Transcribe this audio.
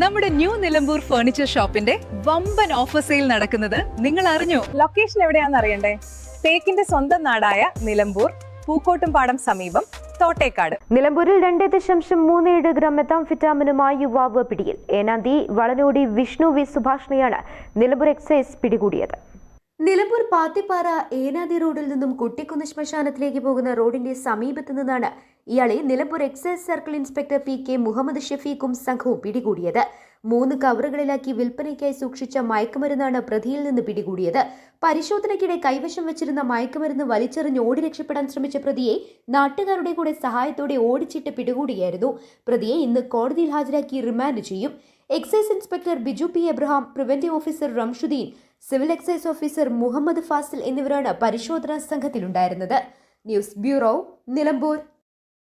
നമ്മുടെ new Nilambur furniture ഷോപ്പിന്റെ വമ്പൻ ഓഫർ സെയിൽ നടക്കുന്നത് നിങ്ങൾ അറിഞ്ഞു? ലൊക്കേഷൻ എവിടെയാണെന്ന് അറിയണ്ടേ? തേക്കിന്റെ സ്വന്തം നാടായ നിലമ്പൂർ പൂക്കോട്ടുംപാടം സമീപം തോട്ടേക്കാട്. നിലമ്പൂരിൽ രണ്ട് ദശാംശം മൂന്ന് ഏഴ് ഗ്രാം മെത്താംഫിറ്റാമിനുമായി യുവാവ് പിടിയിൽ. ഏനാന്തി വളനോടി വിഷ്ണു വി സുഭാഷിനെയാണ് നിലമ്പൂർ എക്സൈസ് പിടികൂടിയത്. നിലമ്പൂർ പാത്തിപ്പാറ ഏനാതി റോഡിൽ നിന്നും കുട്ടിക്കുന്ന് ശ്മശാനത്തിലേക്ക് പോകുന്ന റോഡിന്റെ സമീപത്തു നിന്നാണ് ഇയാളെ Nilambur excise circle inspector P K Muhammad ഷഫീഖും സംഘവും പിടികൂടിയത്. മൂന്ന് കവറുകളിലാക്കി വിൽപ്പനയ്ക്കായി സൂക്ഷിച്ച മയക്കുമരുന്നാണ് പ്രതിയിൽ നിന്ന് പിടികൂടിയത്. പരിശോധനയ്ക്കിടെ കൈവശം വെച്ചിരുന്ന മയക്കുമരുന്ന് വലിച്ചെറിഞ്ഞ് ഓടി രക്ഷപ്പെടാൻ ശ്രമിച്ച പ്രതിയെ നാട്ടുകാരുടെ കൂടെ സഹായത്തോടെ ഓടിച്ചിട്ട് പിടികൂടിയായിരുന്നു. പ്രതിയെ ഇന്ന് കോടതിയിൽ ഹാജരാക്കി റിമാൻഡ് ചെയ്യും. Excise inspector Biju P Abraham preventive officer Ramshuddeen civil excise officer Muhammad Fasil എന്നിവരാണ് പരിശോധനാ സംഘത്തിലുണ്ടായിരുന്നത്. News bureau Nilambur.